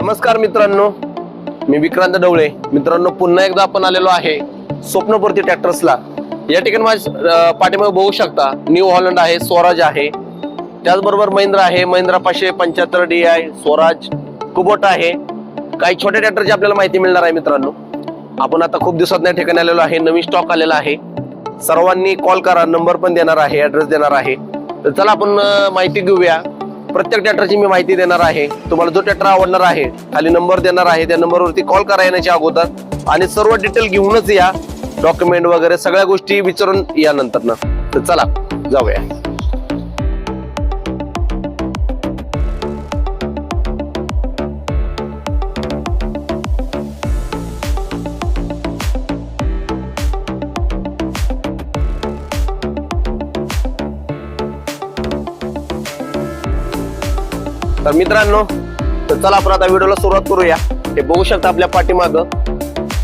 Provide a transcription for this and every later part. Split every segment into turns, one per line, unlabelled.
नमस्कार मित्रांनो मी विक्रांत डवळे. मित्रांनो पुन्हा एकदा आपण आलेलो आहे स्वप्नपूर्ती ट्रॅक्टर्सला. या ठिकाणी माझ्या पाठीमागे बघू शकता न्यू हॉलंड आहे स्वराज आहे. त्याचबरोबर महिंद्रा आहे महिंद्रा पाचशे पंच्याहत्तर डी आय स्वराज कुबोट आहे. काही छोट्या ट्रॅक्टरची आपल्याला माहिती मिळणार आहे मित्रांनो आपण आता खूप दिवसात या ठिकाणी आलेलो आहे नवीन स्टॉक आलेला आहे. सर्वांनी कॉल करा नंबर पण देणार आहे ऍड्रेस देणार आहे. तर चला आपण माहिती घेऊया. प्रत्येक ट्रॅक्टरची मी माहिती देणार आहे. तुम्हाला जो ट्रॅक्टर आवडणार आहे खाली नंबर देणार आहे त्या नंबरवरती कॉल करा येण्याच्या अगोदर. आणि सर्व डिटेल घेऊनच या. डॉक्युमेंट वगैरे सगळ्या गोष्टी विचारून या नंतर ना तर चला जाऊया. तर मित्रांनो तर चला आपण आता व्हिडिओला सुरुवात करूया. हे बघू शकता आपल्या पाठीमागं.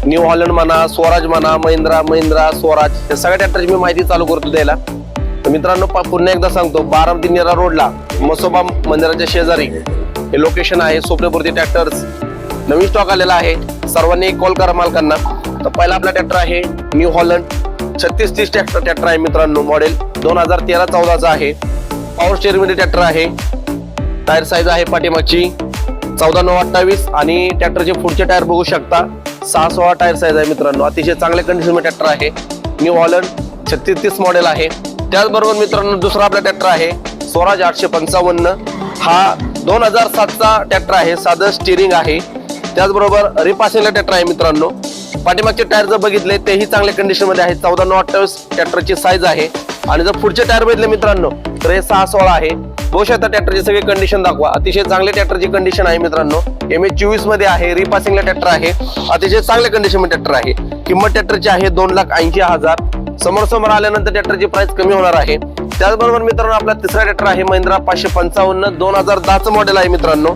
न्यू हॉलंड म्हणा स्वराज म्हणा महिंद्रा महिंद्रा स्वराज या सगळ्या ट्रॅक्टरची मी माहिती चालू करतो द्यायला तर मित्रांनो पुन्हा एकदा सांगतो बारामती नेरा रोडला मसोबा मंदिराच्या शेजारी हे लोकेशन आहे स्वप्नपूर्ती ट्रॅक्टर्स नवीन स्टॉक आलेला आहे सर्वांनी कॉल करा मालकांना. तर पहिला आपला ट्रॅक्टर आहे न्यू हॉलंड छत्तीस तीस ट्रॅक्टर ट्रॅक्टर आहे मित्रांनो मॉडेल दोन हजार तेरा चौदाचा आहे. पॉवर स्टेअरिंग ट्रॅक्टर आहे. टायर साईज आहे पाठीमागची. चौदा नऊ अठ्ठावीस आणि ट्रॅक्टरचे पुढचे टायर बघू शकता. सहा सोळा टायर साईज आहे मित्रांनो. अतिशय चांगल्या कंडिशनमध्ये ट्रॅक्टर आहे. न्यू हॉलंड छत्तीस तीस मॉडेल आहे. त्याचबरोबर मित्रांनो दुसरा आपला ट्रॅक्टर आहे. स्वराज आठशे पंचावन्न. हा दोन हजार सातचा ट्रॅक्टर आहे. साधं स्टिअरिंग आहे. त्याचबरोबर रिपासिंगला ट्रॅक्टर आहे मित्रांनो. पाठीमागचे टायर जर बघितले तेही चांगल्या कंडिशनमध्ये आहेत चौदा नऊ अठ्ठावीस ट्रॅक्टरची साईज आहे. आणि जर पुढचे टायर बघितले मित्रांनो तर हे सहा सोळा आहे. बघू शकता ट्रॅक्टरची सगळी कंडिशन दाखवा. अतिशय चांगल्या ट्रॅक्टरची कंडिशन आहे मित्रांनो. एम एच चोवीसमध्ये आहे रिपासिंगला ट्रॅक्टर आहे. अतिशय चांगल्या कंडिशनमध्ये ट्रॅक्टर आहे. किंमत ट्रॅक्टरची आहे दोन लाख ऐंशी हजार. समोर समोर आल्यानंतर ट्रॅक्टरची प्राइस कमी होणार आहे. त्याचबरोबर मित्रांनो आपला तिसरा ट्रॅक्टर आहे महिंद्रा पाचशे पंचावन्न. दोन हजार दहाचं मॉडेल आहे मित्रांनो.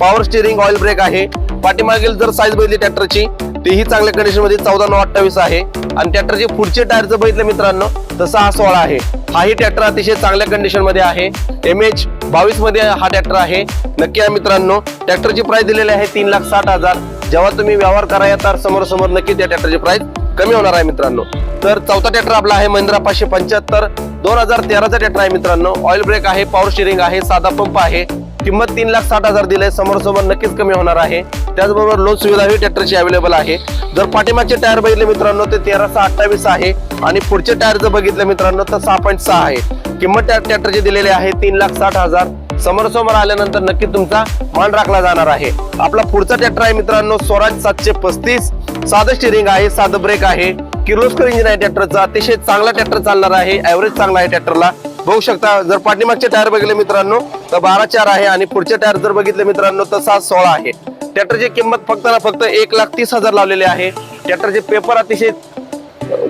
पॉवर स्टिअरिंग ऑइल ब्रेक आहे. पाठीमागील जर साईज बघितली ट्रॅक्टरची तीही चांगल्या कंडिशनमध्ये चौदा नऊ अठ्ठावीस आहे. आणि ट्रॅक्टरचे पुढचे टायर जर मित्रांनो तसा हा सोळा आहे. हाही ट्रॅक्टर अतिशय चांगल्या कंडिशनमध्ये आहे. एम एच बावीसमध्ये हा ट्रॅक्टर आहे. नक्की आहे मित्रांनो ट्रॅक्टरची प्राइस दिलेली आहे तीन लाख साठ हजार. जेव्हा तुम्ही व्यवहार कराया तर समोर समोर नक्की त्या ट्रॅक्टरची प्राइस कमी होणार आहे मित्रांनो. तर चौथा ट्रॅक्टर आपला आहे महिंद्रा पाचशे पंच्याहत्तर. दोन हजार तेराचा ट्रॅक्टर आहे मित्रांनो. ऑइल ब्रेक आहे पॉवर स्टिअरिंग आहे साधा पंप आहे. किंमत तीन लाख साठ हजार दिले समोर समोर नक्कीच कमी होणार आहे. त्याचबरोबर लोन सुविधा ही ट्रॅक्टरची अवेलेबल आहे. जर पाठीमागचे टायर बघितले मित्रांनो ते तेराशे अठ्ठावीस आहे. आणि पुढचे टायर जर बघितले मित्रांनो तर सहा पॉईंट सहा आहे. किंमत त्या ट्रॅक्टरची दिलेली आहे तीन लाख साठ हजार. समोर समोर आल्यानंतर नक्की तुमचा मान राखला जाणार आहे. आपला पुढचा ट्रॅक्टर आहे मित्रांनो स्वराज सातशे पस्तीस. साधं स्टिअरिंग आहे साधं ब्रेक आहे. किर्लोस्कर इंजिन आहे ट्रॅक्टरचा अतिशय चांगला ट्रॅक्टर चालणार आहे. ऍव्हरेज चांगला आहे ट्रॅक्टरला बघू शकता जर पाठीमागचे टायर बघितले मित्रांनो तर बारा चार आहे आणि पुढचे टायर जर बघितले मित्रांनो तर सात सोळा आहे. ट्रॅक्टरची किंमत फक्त ना फक्त एक लाख तीस हजार लावलेले आहे. ट्रॅक्टरचे पेपर अतिशय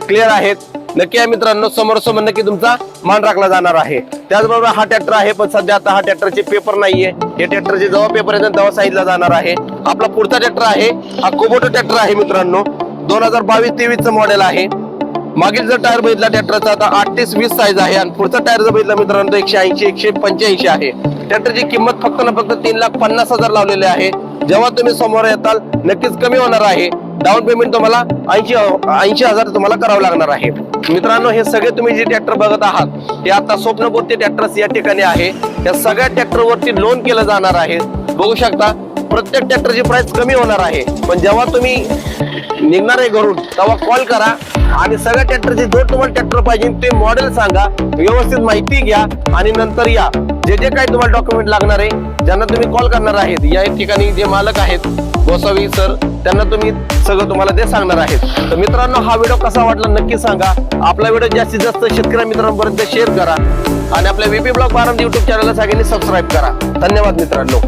क्लिअर आहेत. नक्की आहे मित्रांनो समोर समोर नक्की तुमचा मान राखला जाणार आहे. त्याचबरोबर हा ट्रॅक्टर आहे पण सध्या आता हा ट्रॅक्टरचे पेपर नाहीये. हे ट्रॅक्टरचे जेव्हा पेपर येतात तेव्हा साईडला जाणार आहे. आपला पुढचा ट्रॅक्टर आहे हा कोबोटो ट्रॅक्टर आहे मित्रांनो. दोन हजार बावीस तेवीस चं मॉडेल आहे. मागील जर टायर बघितला ट्रॅक्टरचा आता अठ्ठीस वीस साईज आहे आणि पुढचा टायर जर बघितला मित्रांनो एकशे ऐंशी एकशे पंच्याऐंशी आहे. ट्रॅक्टरची किंमत फक्त ना फक्त तीन लाख पन्नास हजार लावलेले आहे. जेव्हा तुम्ही समोर येताल नक्कीच कमी होणार आहे. डाऊन पेमेंट तुम्हाला ऐंशी ऐंशी हजार तुम्हाला करावं लागणार आहे. मित्रांनो हे सगळे तुम्ही जे ट्रॅक्टर बघत आहात हे आता स्वप्नपूर्ती ट्रॅक्टर्स या ठिकाणी आहे. या सगळ्या ट्रॅक्टरवरती लोन केलं जाणार आहे. बघू शकता प्रत्येक ट्रॅक्टरची प्राइस कमी होणार आहे. पण जेव्हा तुम्ही निघणार आहे घरून तेव्हा कॉल करा. आणि सगळ्या ट्रॅक्टरचे जो तुम्हाला ट्रॅक्टर पाहिजे ते मॉडेल सांगा व्यवस्थित माहिती घ्या आणि नंतर या. जे जे काही तुम्हाला डॉक्युमेंट लागणार आहे ज्यांना तुम्ही कॉल करणार आहेत या ठिकाणी जे मालक आहेत गोसावी सर त्यांना तुम्ही सगळं तुम्हाला ते सांगणार आहेत. तर मित्रांनो हा व्हिडिओ कसा वाटला नक्की सांगा. आपला व्हिडिओ जास्तीत जास्त शेतकऱ्या मित्रांपर्यंत शेअर करा. आणि आपल्या व्हीपी ब्लॉग बारामती युट्यूब चॅनलला सगळ्यांनी सबस्क्राईब करा. धन्यवाद मित्रांनो.